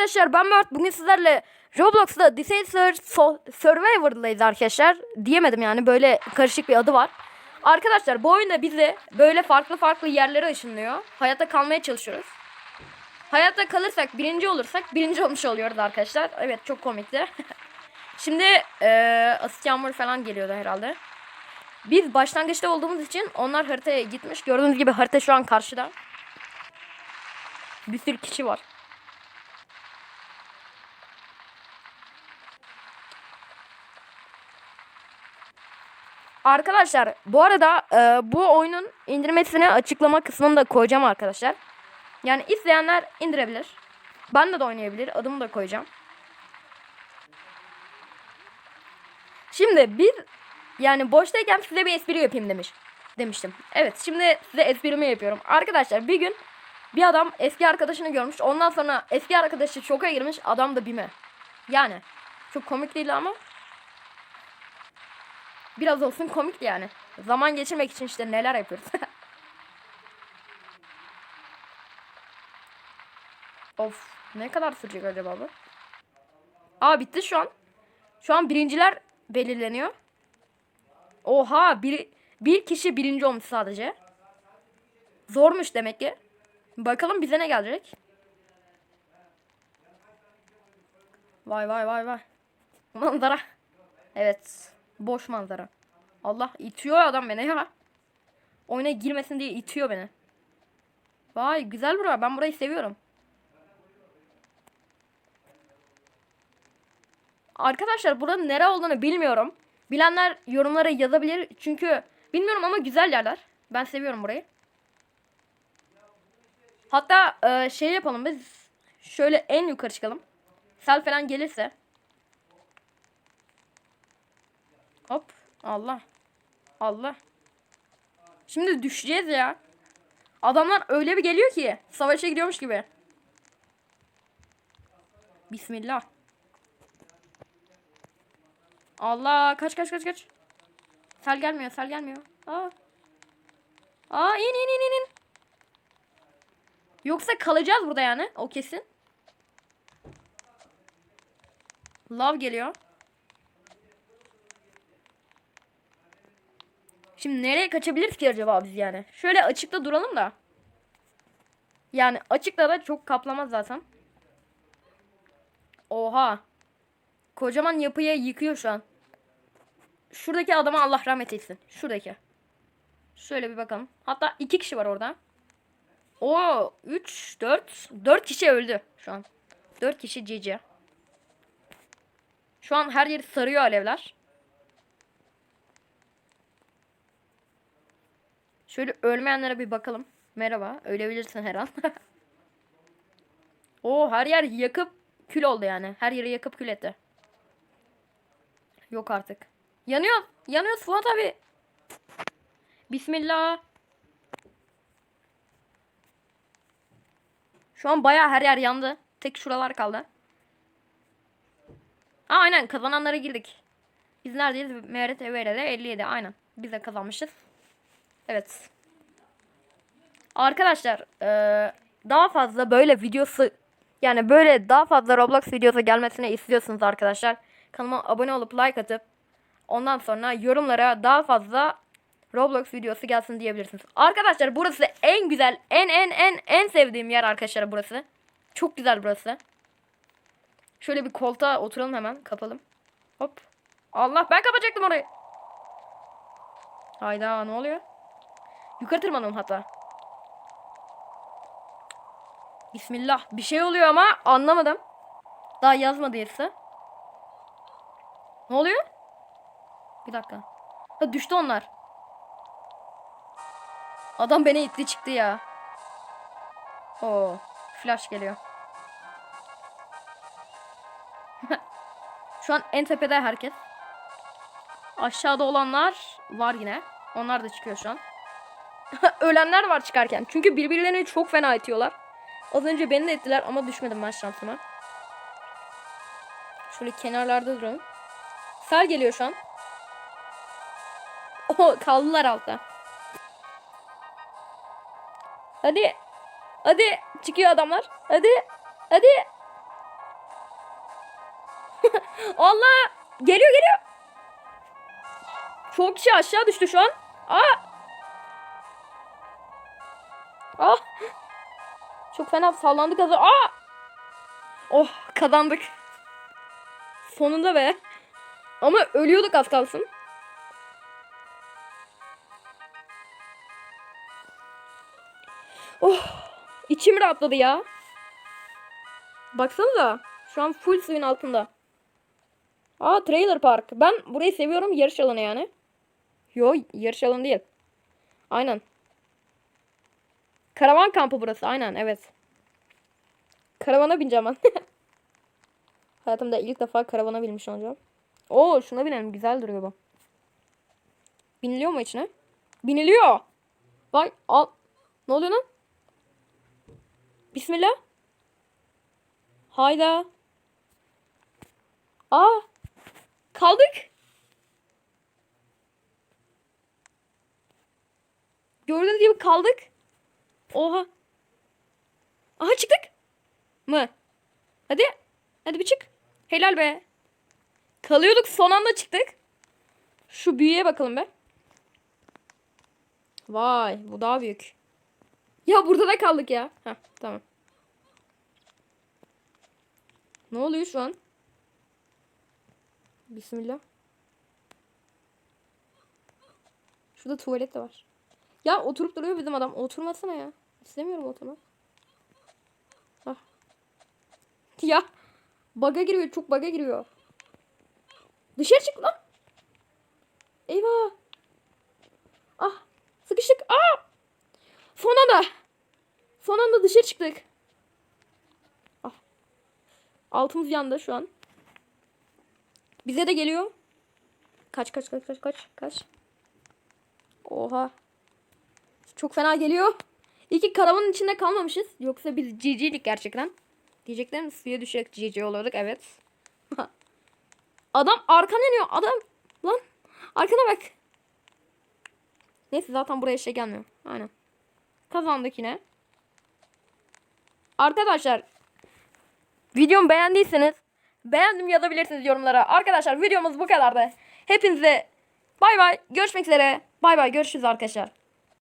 arkadaşlar ben Mert. Bugün sizlerle Roblox'ta Disaster Survivor'dayız arkadaşlar. Diyemedim yani böyle karışık bir adı var. Arkadaşlar bu oyunda bizi böyle farklı farklı yerlere ışınlıyor. Hayatta kalmaya çalışıyoruz. Hayatta kalırsak birinci olursak birinci olmuş oluyoruz arkadaşlar. Evet çok komikti. Şimdi eee asit yağmur falan geliyordu herhalde. Biz başlangıçta olduğumuz için onlar haritaya gitmiş. Gördüğünüz gibi harita şu an karşıda. Bir sürü kişi var. Arkadaşlar bu arada e, bu oyunun indirmesini açıklama kısmını da koyacağım arkadaşlar. Yani isteyenler indirebilir. Ben de, de oynayabilir. Adımı da koyacağım. Şimdi biz yani boştayken size bir espri yapayım demiş. Demiştim. Evet şimdi size esprimi yapıyorum. Arkadaşlar bir gün bir adam eski arkadaşını görmüş. Ondan sonra eski arkadaşı şoka girmiş. Adam da bime. Yani çok komik değil ama biraz olsun komik yani. Zaman geçirmek için işte neler yapıyoruz. of ne kadar sürecek acaba bu? Aa bitti şu an. Şu an birinciler belirleniyor. Oha bir, bir kişi birinci olmuş sadece. Zormuş demek ki. Bakalım bize ne gelecek. Vay vay vay vay. Manzara. Evet. Boş manzara. Allah itiyor adam beni ya. Oyuna girmesin diye itiyor beni. Vay güzel bura. Ben burayı seviyorum. Arkadaşlar buranın nere olduğunu bilmiyorum. Bilenler yorumlara yazabilir. Çünkü bilmiyorum ama güzel yerler. Ben seviyorum burayı. Hatta e, şey yapalım biz. Şöyle en yukarı çıkalım. Sel falan gelirse. Hop. Allah. Allah. Şimdi düşeceğiz ya. Adamlar öyle bir geliyor ki. Savaşa gidiyormuş gibi. Bismillah. Allah kaç kaç kaç kaç. Sel gelmiyor sel gelmiyor. Aa. Aa in in in in. Yoksa kalacağız burada yani o kesin. Love geliyor. Şimdi nereye kaçabiliriz ki acaba biz yani? Şöyle açıkta duralım da. Yani açıkta da çok kaplamaz zaten. Oha. Kocaman yapıyı yıkıyor şu an. Şuradaki adama Allah rahmet etsin. Şuradaki. Şöyle bir bakalım. Hatta iki kişi var orada. O 3 4 4 kişi öldü şu an. 4 kişi cici. Şu an her yeri sarıyor alevler. Şöyle ölmeyenlere bir bakalım. Merhaba. Ölebilirsin her an. Oo her yer yakıp kül oldu yani. Her yeri yakıp kül etti. Yok artık. Yanıyor. Yanıyor Fuat abi. Bismillah. Şu an bayağı her yer yandı. Tek şuralar kaldı. Aa, aynen kazananlara girdik. Biz neredeyiz? MRT VR'de 57 aynen. Biz de kazanmışız. Evet. Arkadaşlar eee, daha fazla böyle videosu yani böyle daha fazla Roblox videosu gelmesini istiyorsunuz arkadaşlar. Kanalıma abone olup like atıp ondan sonra yorumlara daha fazla Roblox videosu gelsin diyebilirsiniz. Arkadaşlar burası en güzel, en en en en sevdiğim yer arkadaşlar burası. Çok güzel burası. Şöyle bir koltuğa oturalım hemen, kapalım. Hop. Allah ben kapacaktım orayı. Hayda ne oluyor? Yukarı tırmanalım hatta. Bismillah. Bir şey oluyor ama anlamadım. Daha yazmadıysa. Ne oluyor? Bir dakika. Ha düştü onlar. Adam beni itti çıktı ya. Oo, flash geliyor. Şu an en tepede herkes. Aşağıda olanlar var yine. Onlar da çıkıyor şu an. Ölenler var çıkarken. Çünkü birbirlerini çok fena itiyorlar. Az önce beni de ettiler ama düşmedim ben şansıma. Şöyle kenarlarda duralım. Sel geliyor şu an. O kaldılar altta. Hadi. Hadi. Çıkıyor adamlar. Hadi. Hadi. Allah! Geliyor geliyor. Çok kişi aşağı düştü şu an. Aa! Ah! Çok fena sallandık hazır. Aa! Oh kazandık. Sonunda be. Ama ölüyorduk az kalsın. Oh! içim rahatladı ya. Baksanıza. Şu an full suyun altında. Aa trailer park. Ben burayı seviyorum. Yarış alanı yani. Yo yarış alanı değil. Aynen. Karavan kampı burası. Aynen evet. Karavana bineceğim ben. Hayatımda ilk defa karavana binmiş olacağım. Oo şuna binelim. Güzel duruyor bu. Biniliyor mu içine? Biniliyor. Vay al. Ne oluyor lan? Bismillah. Hayda. Aa. Kaldık. Gördüğünüz gibi kaldık. Oha. Aha çıktık. Mı? Hadi. Hadi bir çık. Helal be. Kalıyorduk son anda çıktık. Şu büyüye bakalım be. Vay bu daha büyük. Ya burada da kaldık ya. Heh tamam. Ne oluyor şu an? Bismillah. Şurada tuvalet de var. Ya oturup duruyor bizim adam. Oturmasana ya. İstemiyorum oturmak. Hah. Ya. Baga giriyor. Çok baga giriyor. Dışarı çık lan. Eyvah. Ah. Sıkıştık. Aa. Son anda. Son anda dışarı çıktık. Ah. Altımız yandı şu an. Bize de geliyor. Kaç kaç kaç kaç kaç kaç. Oha. Çok fena geliyor. İyi ki karavanın içinde kalmamışız. Yoksa biz GG'lik gerçekten. Diyeceklerim suya düşerek GG olurduk evet. Adam arkan yanıyor. Adam lan arkana bak. Neyse zaten buraya şey gelmiyor. Aynen. Kazandık yine. Arkadaşlar videomu beğendiyseniz beğendim yazabilirsiniz yorumlara. Arkadaşlar videomuz bu kadardı. Hepinize bay bay görüşmek üzere. Bay bay görüşürüz arkadaşlar.